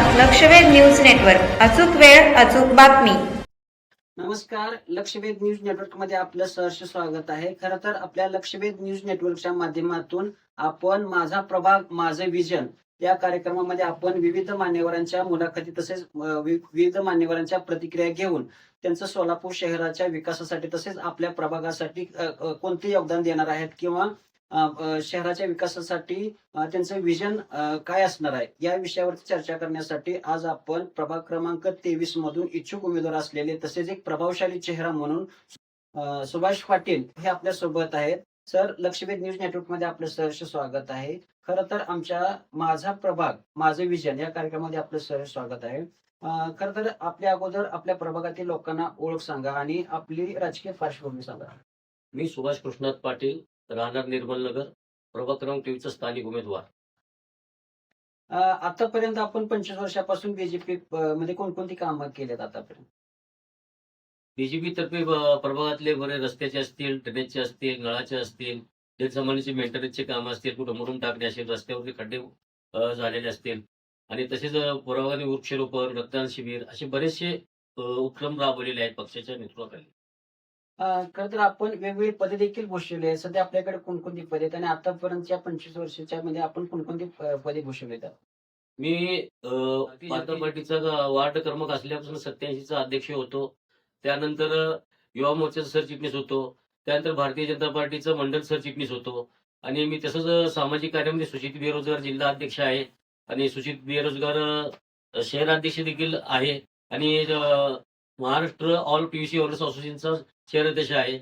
लक्षवेध news network. अचूक वेळ अचूक बातमी. नमस्कार लक्षवेध न्यूज नेटवर्कमध्ये आपलं सहर्ष स्वागत आहे. खरं तर आपल्या लक्षवेध न्यूज नेटवर्कच्या माध्यमातून आपण माझा प्रभाग माझे विजन या कार्यक्रमामध्ये आपण विविध मान्यवरांच्या मुलाखती तसेच विविध मान्यवरांच्या प्रतिक्रिया घेऊन त्यांचं सोलापूर शहराच्या विकासासाठी तसेच आपल्या प्रभागासाठी कोणते योगदान देणार आहेत किंवा शहराच्या विकासासाठी त्यांचं विजन काय असणार आहे? या विषयावरती चर्चा करण्यासाठी आज आपण प्रभाग क्रमांक तेवीस मधून इच्छुक उमेदवार असलेले तसेच एक प्रभावशाली चेहरा म्हणून सुभाष पाटील हे आपल्यासोबत आहेत. सर लक्षवेध न्यूज नेटवर्कमध्ये आपलं सहर्ष स्वागत आहे. खरं तर आमच्या माझा प्रभाग माझं विजन या कार्यक्रमामध्ये आपलं सहर्ष स्वागत आहे. खर तर आपल्या अगोदर आपल्या प्रभागातील लोकांना ओळख सांगा आणि आपली राजकीय पार्श्वभूमी सांगा. मी सुभाष कृष्णात पाटील राहणार निर्मल नगर प्रभाग क्रमांक तेवीसचा स्थानिक उमेदवार. आतापर्यंत आपण पंचवीस वर्षापासून बीजेपी मध्ये कोणकोणती कामं केलेत आतापर्यंत? बीजेपी तर्फे प्रभागातले बरे रस्त्याचे असतील ड्रेनेजचे असतील नळाचे असतील जलसंबंधीचे मेंटेनन्सचे काम असतील कुठं मुरुम टाकणे असेल रस्त्यावरती खड्डे झालेले असतील. आणि तसेच पुरावाने वृक्षारोपण रक्तदान शिबिर असे बरेचसे उपक्रम राबवलेले आहेत पक्षाच्या नेतृत्वाखाली. खरं तर आपण वेगवेगळी पदे देखील भूषवली आहेत. सध्या आपल्याकडे कोणकोणती पदे आहेत आणि आतापर्यंतच्या पंचवीस वर्षाच्या मध्ये आपण कोणकोणती पदे भूषवली आहेत? मी अ, भारतीय पार्टीचा वार्ड क्रमांक असल्यापासून सत्याऐंशीचा अध्यक्ष होतो. त्यानंतर युवा मोर्चाचा सरचिटणीस होतो. त्यानंतर भारतीय जनता पार्टीचं मंडल सरचिटणीस होतो. आणि मी तसंच सामाजिक कार्यामध्ये सुचित बेरोजगार जिल्हा अध्यक्ष आहे. आणि सुचित बेरोजगार अ, शहराध्यक्ष देखील आहे. आणि महाराष्ट्र ऑल पीयूसी ओनर्स असोसिएशनचा शहराध्यक्ष आहे.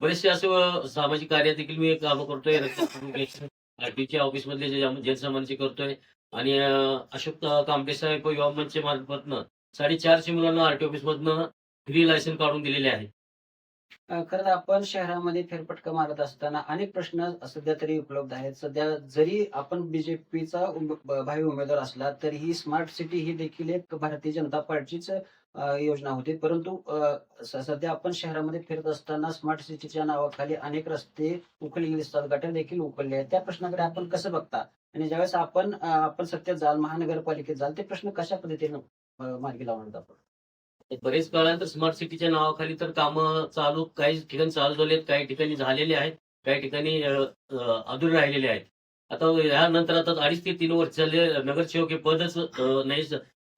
बरेचसे असे सामाजिक कार्य देखील मी काम करतोय. आरटीच्या ऑफिस मधले जे करतोय. आणि अशोक कांबळे युवा मंच मार्फतनं साडेचारशे मुलांना आरटी ऑफिस मधनं फ्री लायसन काढून दिलेले आहे. खरं तर आपण शहरामध्ये फेरफटका मारत असताना अनेक प्रश्न सध्या तरी उपलब्ध आहेत. सध्या जरी आपण बीजेपीचा भावी उमेदवार असला तरी ही स्मार्ट सिटी ही देखील एक भारतीय जनता पार्टीच योजना होती. परंतु सध्या आपण शहरामध्ये फिरत असताना स्मार्ट सिटीच्या नावाखाली अनेक रस्ते उकळले दिसतात गटर देखील उखलले आहेत. त्या प्रश्नाकडे आपण कसं बघता? आणि ज्यावेळेस आपण आपण सत्तेत जाल महानगरपालिकेत जाल ते प्रश्न कशा पद्धतीने मार्गी लावणार आपण? बरेच काळानंतर स्मार्ट सिटीच्या नावाखाली तर कामं चालू काही ठिकाणी चालू झालेत काही ठिकाणी झालेले आहेत काही ठिकाणी अधूर राहिलेले आहेत. आता ह्यानंतर आता अडीच ते तीन वर्ष झाले नगरसेवक हे पदच नाही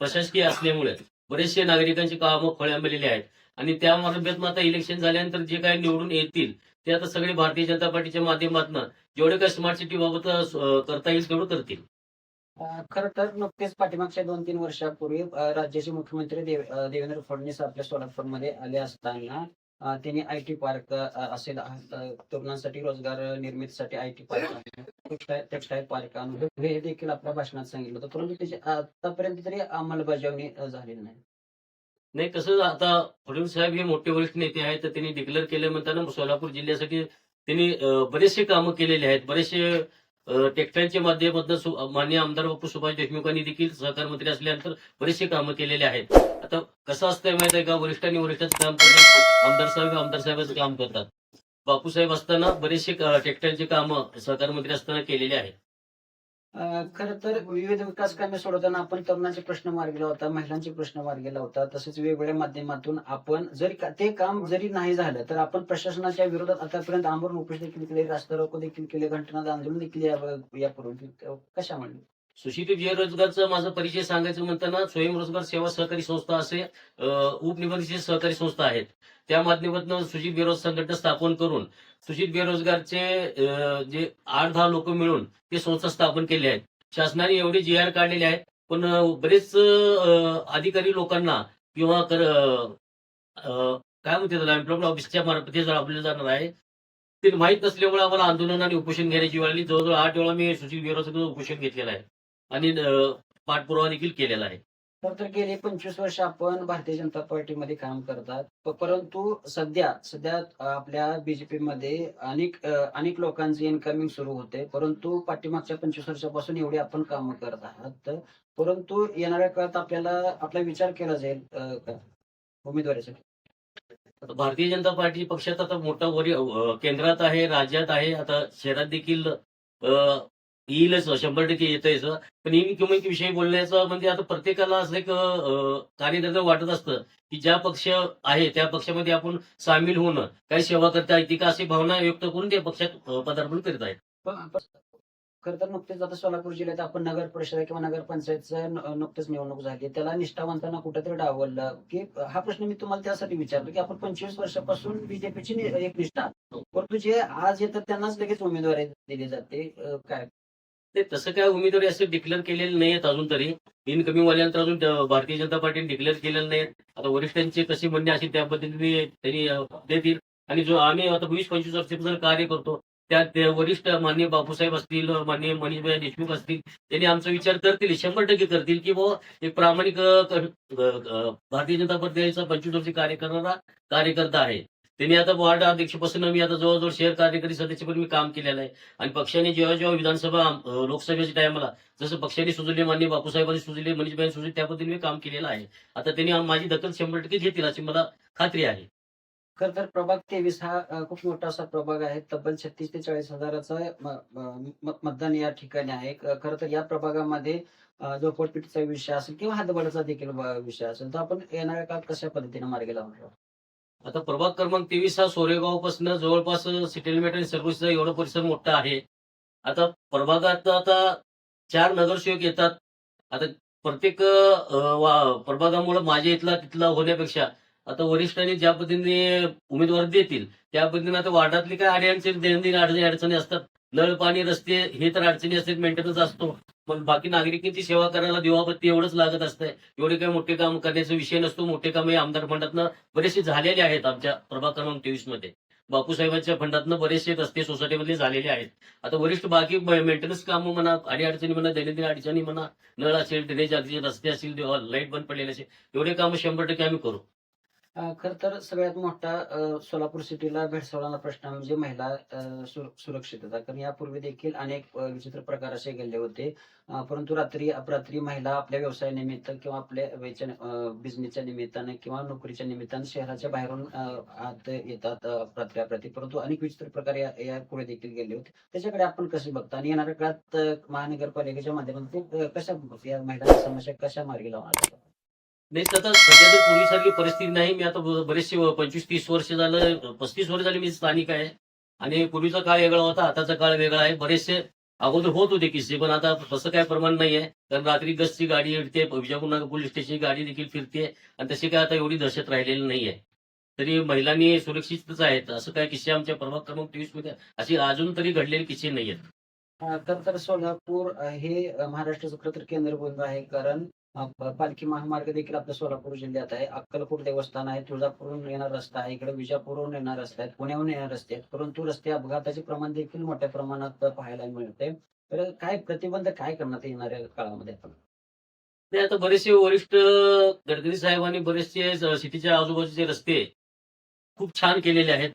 प्रशासकीय असल्यामुळे. बरेचसे नागरिकांची कामं खोळंबलेली आहेत. आणि त्या आता इलेक्शन झाल्यानंतर जे काही निवडून येतील ते आता सगळे भारतीय जनता पार्टीच्या माध्यमातून जेवढे काही स्मार्ट सिटी बाबत करता येईल तेवढं करतील. खर तर नुकतेच पाठीमागच्या दोन तीन वर्षापूर्वी राज्याचे मुख्यमंत्री देवेंद्र फडणवीस आपल्या सोलापूरमध्ये आले असताना त्यांनी आय टी पार्क असेल तरुणांसाठी रोजगार निर्मितीसाठी I T park textile park आणून हे देखील आपल्या भाषणात सांगितलं होतं. परंतु त्याची आतापर्यंत तरी अंमलबजावणी झालेली नाही. नाही कसं आता फडणवीस साहेब हे मोठे वरिष्ठ नेते आहेत तर त्यांनी डिक्लेअर केले म्हणताना सोलापूर जिल्ह्यासाठी त्यांनी बरेचसे कामं केलेले आहेत. बरेचसे टेक्सटाईलच्या माध्यमातून माननीय आमदार बापू सुभाष देशमुखांनी देखील सहकार मंत्री असल्यानंतर बरेचसे कामं केलेले आहेत. आता कसं असतंय माहीत आहे का? वरिष्ठांनी वरिष्ठाचं काम करतात. आमदार साहेब आमदार साहेबांचं काम करतात. बापूसाहेब असताना बरेचसे अं, कामं सहकार मंत्री असताना केलेले आहेत. खर तर विविध विकास कामे सोडवताना आपण तरुणांचे प्रश्न मार्गी लावता महिलांचे प्रश्न मार्गी लावता तसेच वेगवेगळ्या माध्यमातून आपण जरी ते काम जरी नाही झालं तर आपण प्रशासनाच्या विरोधात आतापर्यंत आमरण उपोष देखील केले रास्ता रोको देखील केले घंटनाद आंदोलन देखील या- यापूर्वी कशा म्हणले? सुशित बेरोजगारचा माझा परिचय सांगायचं म्हणताना स्वयंरोजगार सेवा सहकारी संस्था असे अ, उपनिबंधित सहकारी संस्था आहेत. त्या माध्यमातून सुशित बेरोजगार संघटना स्थापन करून सुशित बेरोजगारचे जे आठ दहा लोक मिळून ते संस्था स्थापन केली आहेत. शासनाने एवढे जी आर काढलेले आहेत पण बरेच अधिकारी लोकांना किंवा काय म्हणते त्याला एम्प्लॉयमेंट ऑफिसच्या मार्फत हे जाणार आहे ते माहीत नसल्यामुळे आम्हाला आंदोलन आणि उपोषण घेण्याची वेळ आली. जवळजवळ आठ वेळा मी सुशील बेरोजगार उपोषण घेतलेलं आहे. आणि पाठपुरावा देखील केलेला आहे. तर गेली पंचवीस वर्ष आपण भारतीय जनता पार्टीमध्ये काम करतात. परंतु सध्या सध्या आपल्या बीजेपी मध्ये अनेक अनेक लोकांचे इन्कमिंग सुरू होते. परंतु पाठीमागच्या पंचवीस वर्षापासून एवढी आपण काम करत आहात. परंतु येणाऱ्या काळात आपल्याला आपला विचार केला जाईल? उमेदवारीसाठी भारतीय जनता पार्टी पक्षात आता मोठा वरी केंद्रात आहे राज्यात आहे. आता शहरात देखील येईलच शंभर टक्के येतंय पण ही विषयी बोलण्याचं म्हणजे आता प्रत्येकाला असं एक कार्यकर्ता वाटत असतं की ज्या पक्ष आहे त्या पक्षामध्ये आपण सामील होणं काही सेवा करता येते का अशी भावना व्यक्त करून त्या पक्षात पदार्पण करत आहेत खर तर नुकतेच आता सोलापूर जिल्ह्यात आपण नगर परिषद किंवा नगर पंचायतचं नुकतेच निवडणूक झाली. त्याला निष्ठावंतांना कुठेतरी डावललं की हा प्रश्न मी तुम्हाला त्यासाठी विचारलो की आपण पंचवीस वर्षापासून बीजेपीची एक निष्ठा परंतु जे आज येतात त्यांनाच लगेच उमेदवारी दिली जाते काय? ते तसं काय उमेदवारी असं डिक्लेअर केलेले नाहीत अजून तरी. इनकमिंग वाल्यांतर अजून भारतीय जनता पार्टीने डिक्लेअर केलेलं नाही आता वरिष्ठांचे कसे म्हणणे असेल त्या पद्धतीने त्यांनी देतील. आणि जो आम्ही आता वीस पंचवीस वर्षापासून कार्य करतो त्यात वरिष्ठ मान्य बापूसाहेब असतील मान्य मनीषभाई देशमुख असतील त्यांनी आमचा विचार करतील शंभर टक्के करतील की बुवा एक प्रामाणिक भारतीय जनता पार्टीचा पंचवीस वर्षी कार्य करणारा कार्यकर्ता आहे. त्यांनी आता वॉर्ड अध्यक्षपासून मी आता जवळजवळ शहर कार्यकारी सदस्य पण मी काम केलेलं आहे. आणि पक्षाने जेव्हा जेव्हा विधानसभा लोकसभेच्या टायमाला जसं पक्षाने सुचवले मान्य बापूसाहेबांनी सुचवले मनीषबाई सुचले त्या पद्धतीने मी काम केलेलं आहे. आता त्यांनी माझी दखल शंभर टक्के घेतील अशी मला खात्री आहे. खर तर प्रभाग तेवीस हा खूप मोठा असा प्रभाग आहे. तब्बल छत्तीस ते चाळीस हजाराचा मतदान या ठिकाणी आहे. खर तर या प्रभागामध्ये जो पोटपिटीचा विषय असेल किंवा हातबळाचा देखील विषय असेल तर आपण येणाऱ्या काळात कशा पद्धतीने मार्गी लावणार आता प्रभाग क्रमांक तेवीस हा सोरेगावपासून जवळपास सेटलमेंट आणि सर्व्हिसचा एवढा परिसर मोठा आहे. आता प्रभागात आता चार नगरसेवक येतात. आता प्रत्येक वा- प्रभागामुळे माझ्या इथला तिथला होण्यापेक्षा आता वरिष्ठांनी ज्या पद्धतीने उमेदवार देतील त्या पद्धतीने आता वार्डातली काय अडचणी दैनंदिन अडचणी अडचणी असतात नळ पाणी रस्ते हे तर अडचणी असतात मेंटेनन्स असतो. पण बाकी नागरिकांची सेवा करायला दिवाबत्ती एवढंच लागत असतंय एवढे काही मोठे काम करण्याचा विषय नसतो. मोठे काम हे आमदार फंडातनं बरेचसे झालेले आहेत आमच्या प्रभाग क्रमांक तेवीसमध्ये. बापूसाहेबांच्या फंडातनं बरेचसे रस्ते सोसायटीमधले झालेले आहेत. आता वरिष्ठ बाकी मेंटेनन्स काम म्हणा आणि अडचणी म्हणा दैनंदिन अडचणी म्हणा नळ असेल ड्रेनेज असेल रस्ते असतील लाइट बंद पडलेले असेल एवढे काम शंभर टक्के आम्ही करू. खर तर सगळ्यात मोठा सोलापूर सिटीला भेडसावणारा प्रश्न म्हणजे महिला सुर- सुरक्षितता कारण यापूर्वी देखील अनेक विचित्र प्रकार असे गेले होते. परंतु रात्री अपरात्री महिला आपल्या व्यवसायानिमित्त किंवा आपल्या बिझनेसच्या निमित्ताने किंवा नोकरीच्या निमित्ताने शहराच्या बाहेरून आत येतात अपरात्री अपरात्री. परंतु अनेक विचित्र प्रकार या पुढे देखील गेले होते. त्याच्याकडे आपण कसे बघतो? आणि येणाऱ्या काळात महानगरपालिकेच्या माध्यमातून कशा या महिलांच्या समस्या कशा मार्गी लावणार? नाही आता सध्या तर पूर्वीसारखी परिस्थिती नाही. मी आता बरेचसे पंचवीस तीस वर्ष झालं पस्तीस वर्ष झाली मी स्थानिक आहे. आणि पूर्वीचा काळ वेगळा होता आताचा काळ वेगळा आहे. बरेचसे अगोदर होत होते किस्से पण आता तसं काय प्रमाण नाही आहे. कारण रात्री गस्तची गाडी येते विजापूर पोलीस स्टेशनची गाडी देखील फिरते आणि तशी काय आता एवढी दहशत राहिलेली नाही आहे. तरी महिलांनी सुरक्षितच आहेत. असं काय किस्से आमच्या प्रभाग क्रमांक तेवीसमध्ये असे अजून तरी घडलेले किस्से नाही आहेत तर सोलापूर हे महाराष्ट्राचं खरं तर केंद्रबिंदू आहे. कारण पालखी महामार्ग देखील आपल्या सोलापूर जिल्ह्यात आहे. अक्कलपूर देवस्थान आहे तुळजापूरहून येणार रस्ता आहे इकडे विजापूरहून येणार रस्ते आहेत पुण्याहून येणार रस्ते आहेत. परंतु रस्ते अपघाताचे प्रमाण देखील मोठ्या प्रमाणात पाहायला मिळते. तर काय प्रतिबंध काय करण्यात येणाऱ्या काळामध्ये आपण? आता बरेचसे वरिष्ठ गडकरी साहेबांनी बरेचसे सिटीच्या आजूबाजूचे रस्ते खूप छान केलेले आहेत.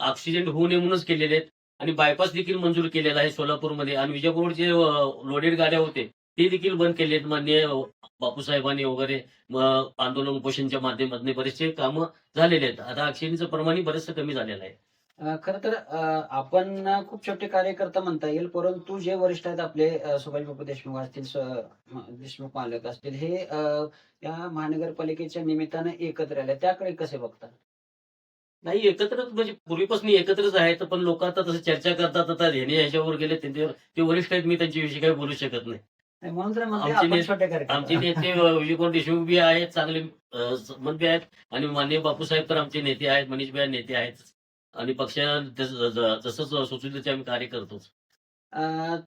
ऑक्सिजन होऊ नये म्हणूनच केलेले आहेत. आणि बायपास देखील मंजूर केलेला आहे सोलापूरमध्ये. आणि विजापूरचे लोडेड गाड्या होते. ते देखील बंद केले आहेत मान्य बापूसाहेबांनी वगैरे. आंदोलन उपोषणच्या माध्यमातून बरेचसे कामं झालेले आहेत. आता ऍक्सिडेंटचं प्रमाणही बरेचसं कमी झालेलं आहे. खरं तर आपण खूप छोटे कार्यकर्ता म्हणता येईल परंतु जे वरिष्ठ आहेत आपले सुभाष बापू देशमुख असतील देशमुख मालक असतील हे या महानगरपालिकेच्या निमित्तानं एकत्र आले. त्याकडे कसे बघतात नाही एकत्रच म्हणजे पूर्वीपासून एकत्रच आहेत पण लोक आता तसं चर्चा करतात आता ह्याने ह्याच्यावर गेले त्यांच्यावर ते वरिष्ठ आहेत मी त्यांच्याविषयी काही बोलू शकत नाही, म्हणून तर म्हणते आमचे आपण नेते- छोटे आमचे कार्यकर्ता नेते अ, विजयकुमार देशमुख बी आहेत चांगले अ, संबंध बी आहेत आणि माननीय बापूसाहेब तर आमचे नेते आहेत मनीषभाई नेते आहेत आणि पक्षानं जस- ज- जसं सुचवलं तसे आम्ही कार्य करतोच. अ,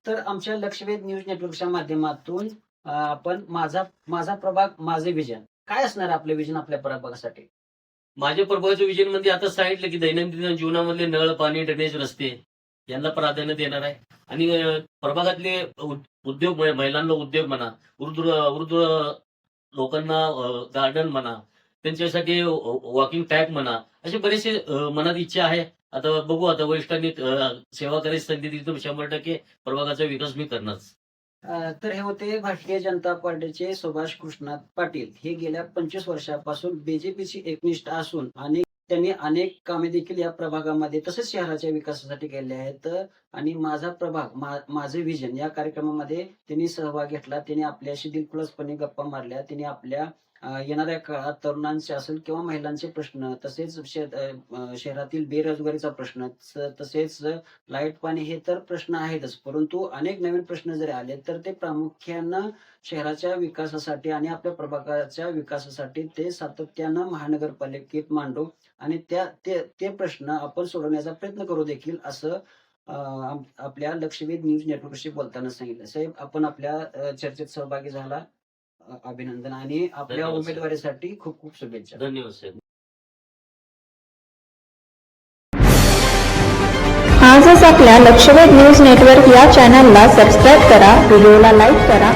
तर आमच्या लक्षवेध न्यूज नेटवर्कच्या माध्यमातून अ, आपण माझा माझा प्रभाग माझे विजन. काय असणार आपले विजन आपल्या प्रभागासाठी माझ्या प्रभावाचं विजन म्हणजे आता सांगितलं की दैनंदिन जीवनामधले नळ पाणी ड्रेनेज रस्ते यांना प्राधान्य देणार आहे. आणि प्रभागातले उद्योग महिलांना उद्योग म्हणा वृद्ध वृद्ध लोकांना गार्डन म्हणा त्यांच्यासाठी वॉकिंग ट्रॅक म्हणा असे बरेचसे मनात इच्छा आहे. आता बघू आता वरिष्ठांनी सेवा करायची संधी दिली तर शंभर टक्के प्रभागाचा विकास मी करणार. तर हे होते भारतीय जनता पार्टीचे सुभाष कृष्णात पाटील. हे गेल्या पंचवीस वर्षापासून बीजेपीची एकनिष्ठ असून आणि त्यांनी अनेक कामे देखील या प्रभागामध्ये तसेच शहराच्या विकासासाठी केले आहेत. आणि माझा प्रभाग मा- माझे विजन या कार्यक्रमामध्ये त्यांनी सहभाग घेतला. त्यांनी आपल्याशी दिलखुलासपणे गप्पा मारल्या. त्यांनी आपल्या येणाऱ्या काळात तरुणांचे असेल किंवा महिलांचे प्रश्न तसेच शहरातील बेरोजगारीचा प्रश्न तसेच लाइट पाणी हे तर प्रश्न आहेतच. परंतु अनेक नवीन प्रश्न जरी आले तर ते प्रामुख्यानं शहराच्या विकासासाठी आणि आपल्या प्रभागाच्या विकासासाठी ते सातत्यानं महानगरपालिकेत मांडू आणि त्या ते ते प्रश्न आपण सोडवण्याचा प्रयत्न करू देखील असं आपल्या लक्षवेध न्यूज नेटवर्कशी बोलताना सांगितलं. साहेब आपण आपल्या चर्चेत सहभागी झाला. अभिनंदन आणि आपल्या धन्यवाद. उमेदवारीसाठी खूप खूप शुभेच्छा. धन्यवाद साहेब आजच आपल्या लक्षवेध न्यूज नेटवर्क या चॅनलला सबस्क्राईब करा व्हिडिओला लाईक करा.